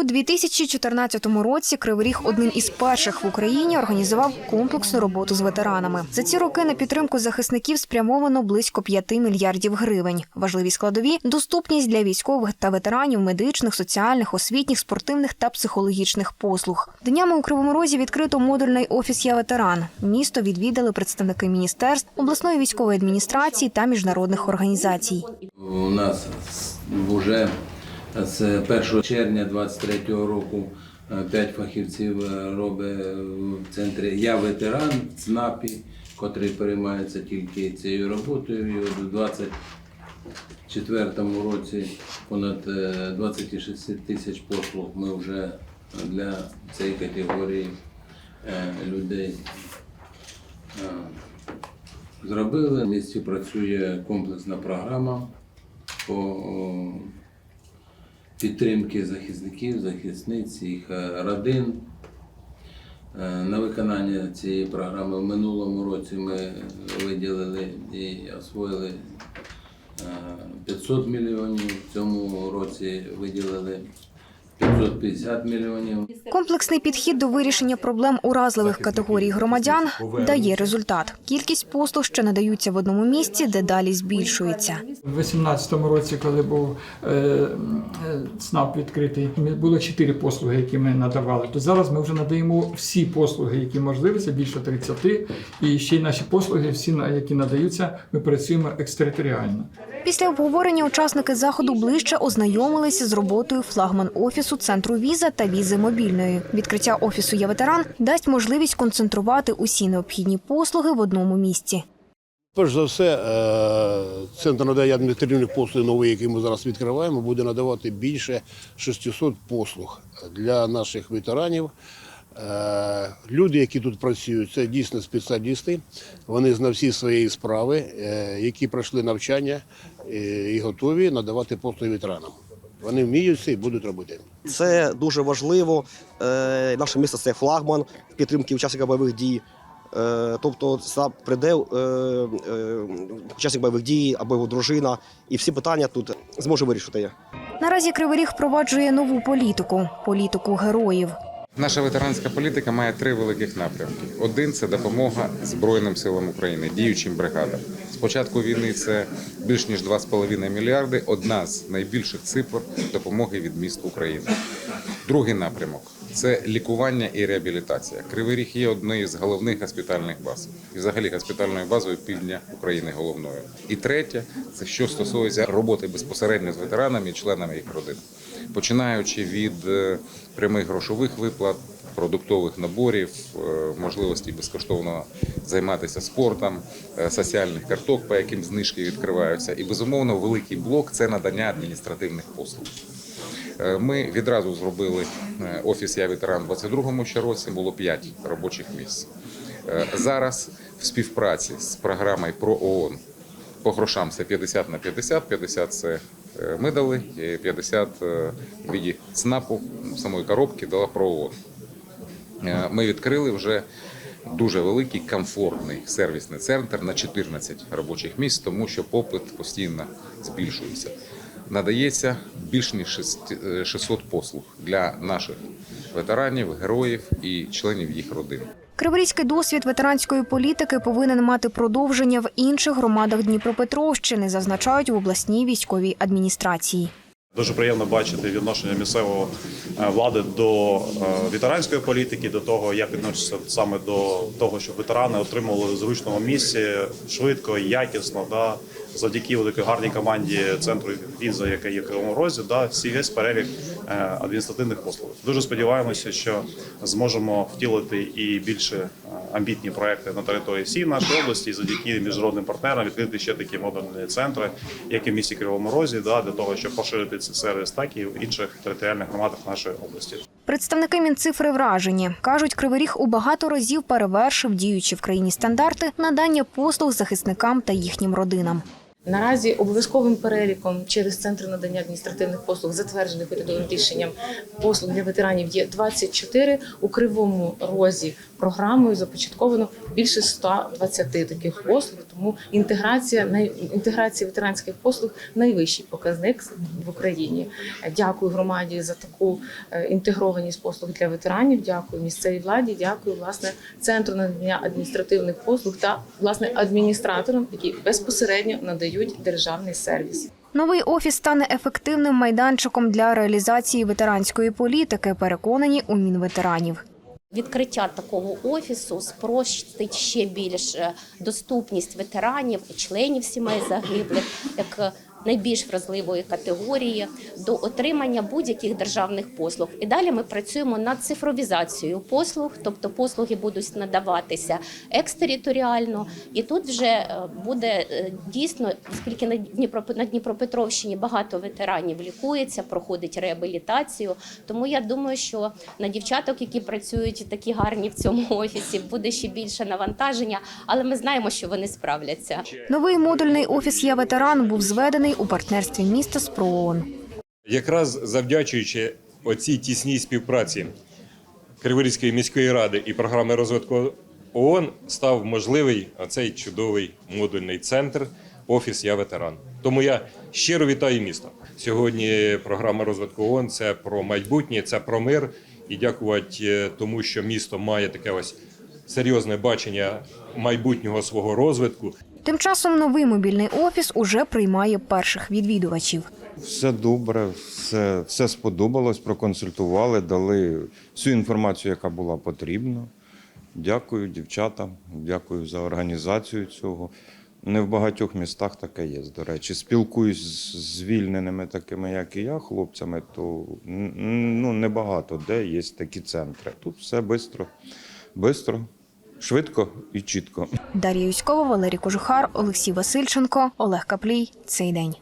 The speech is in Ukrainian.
У 2014 році Кривий Ріг одним із перших в Україні організував комплексну роботу з ветеранами. За ці роки на підтримку захисників спрямовано близько 5 мільярдів гривень. Важливі складові доступність для військових та ветеранів медичних, соціальних, освітніх, спортивних та психологічних послуг. Днями у Кривому Розі відкрито модульний офіс Я ветеран. Місто відвідали представники міністерств, обласної військової адміністрації та міжнародних організацій. У нас вже з 1 червня 2023 року е, п'ять фахівців е, робить в центрі Я ветеран в ЦНАПі, котрий переймається тільки цією роботою. І от у 2024 році понад е, 26 тисяч послуг ми вже для цієї категорії е, людей е, зробили. В місті працює комплексна програма по підтримки захисників, захисниць, їх е, родин. Е, На виконання цієї програми в минулому році ми виділили і освоїли е, 500 мільйонів, в цьому році виділили 550 мільйонів. Комплексний підхід до вирішення проблем уразливих категорій громадян дає результат. Кількість послуг, що надаються в одному місці, дедалі збільшується. У 2018 році, коли був е, е, ЦНАП відкритий, ми- було чотири послуги, які ми надавали. То зараз ми вже надаємо всі послуги, які можливі, це більше 30. І ще й наші послуги, всі на- які надаються, ми працюємо екстериторіально. Після обговорення учасники заходу ближче ознайомилися з роботою флагман офісу центру віза та візи мобільної. Відкриття офісу «Я ветеран» дасть можливість концентрувати усі необхідні послуги в одному місці. Перш за все, е, центр надання адміністративних послуг новий, який ми зараз відкриваємо, буде надавати більше 600 послуг для наших ветеранів. Е, Люди, які тут працюють, це дійсно спеціалісти. Вони знавці своєї справи, е, які пройшли навчання і готові надавати послуги ветеранам. Вони вміють це і будуть робити. Це дуже важливо. Е, Наше місто це флагман підтримки учасників бойових дій. Е, Тобто сюди прийде е, е, учасник бойових дій або його дружина, і всі питання тут зможе вирішити. Наразі Кривий Ріг впроваджує нову політику політику героїв. Наша ветеранська політика має три великих напрямки: один це допомога Збройним силам України, діючим бригадам. Початку війни це більш ніж 2,5 мільярди. Одна з найбільших цифр допомоги від міст України. Другий напрямок це лікування і реабілітація. Кривий Ріг є однією з головних госпітальних баз, і взагалі госпітальною базою півдня України головною. І третє це що стосується роботи безпосередньо з ветеранами і членами їх родин, починаючи від е, прямих грошових виплат. Продуктових наборів, е, можливості безкоштовно займатися спортом, е, соціальних карток, по яким знижки відкриваються, і безумовно великий блок це надання адміністративних послуг. Е, Ми відразу зробили офіс Я ветеран у 22-му ще році. Було 5 робочих місць. Зараз в співпраці з програмою про ООН по грошам це 50 на 50, 50 це ми дали, 50 е, в віді ЦНАПу самої коробки дала про ООН. Е, Ми відкрили вже дуже великий комфортний сервісний центр на 14 робочих місць, тому що попит постійно збільшується. Надається більш ніж шесть- е, 600 послуг для наших ветеранів, героїв і членів їх родин. Криворізький досвід ветеранської політики повинен мати продовження в інших громадах Дніпропетровщини, зазначають в обласній військовій адміністрації. Дуже приємно бачити відношення місцевої е, влади до е, ветеранської політики, до того, як відносяться саме до того, щоб ветерани отримували в звичному місці швидко, якісно, да, завдяки великій гарній команді центру віза, яка є в Кривому Розі, да, всі весь перелік е, адміністративних послуг. Дуже сподіваємося, що зможемо втілити і більше амбітні проекти на території всієї нашої області, завдяки міжнародним партнерам відкрити ще такі модульні центри, як і в місті Кривому Розі, да, для того, щоб поширити цей сервіс, так і в інших територіальних громадах нашої області. Представники Мінцифри вражені. Кажуть, Кривий Ріг у багато разів перевершив діючі в країні стандарти надання послуг захисникам та їхнім родинам. Наразі обов'язковим переліком через центр надання адміністративних послуг, затверджених урядовим рішенням послуг для ветеранів, є 24. У кривому розі програмою започатковано більше 120 таких послуг. Тому інтеграція інтеграція ветеранських послуг найвищий показник в Україні. Дякую громаді за таку е, інтегрованість послуг для ветеранів. Дякую місцевій владі. Дякую власне центру надання адміністративних послуг та власне адміністраторам, які безпосередньо надають державний сервіс. Новий офіс стане ефективним майданчиком для реалізації ветеранської політики. Переконані у мінветеранів. Відкриття такого офісу спростить ще більш доступність ветеранів, членів сімей загиблих, як найбільш вразливої категорії до отримання будь-яких державних послуг. І далі ми працюємо над цифровізацією послуг, тобто послуги будуть надаватися екстериторіально. І тут вже е, буде е, дійсно, оскільки на Дніпро Дніпропетровщині багато ветеранів лікується, проходить реабілітацію. Тому я думаю, що на дівчаток, які працюють такі гарні в цьому офісі, буде ще більше навантаження, але ми знаємо, що вони справляться. Новий модульний офіс «Я ветеран» був зведений у партнерстві міста з ПРООН. Якраз завдячуючи оцій тісній співпраці Криворізької міської ради і програми розвитку ООН, став можливий оцей чудовий модульний центр Офіс Я ветеран. Тому я щиро вітаю місто. Сьогодні програма розвитку ООН це про майбутнє, це про мир. І дякувати е, тому, що місто має таке ось серйозне бачення майбутнього свого розвитку. Тим часом новий мобільний офіс уже приймає перших відвідувачів. Все добре, все, все сподобалось, проконсультували, дали всю інформацію, яка була потрібна. Дякую дівчатам, дякую за організацію цього. Не в багатьох містах таке є, до речі. Спілкуюсь з звільненими, такими, як і я, хлопцями, то ну, небагато де є такі центри. Тут все швидко, швидко, швидко і чітко. Дар'я Юськова, Валерій Кожухар, Олексій Васильченко, Олег Каплій. Цей день.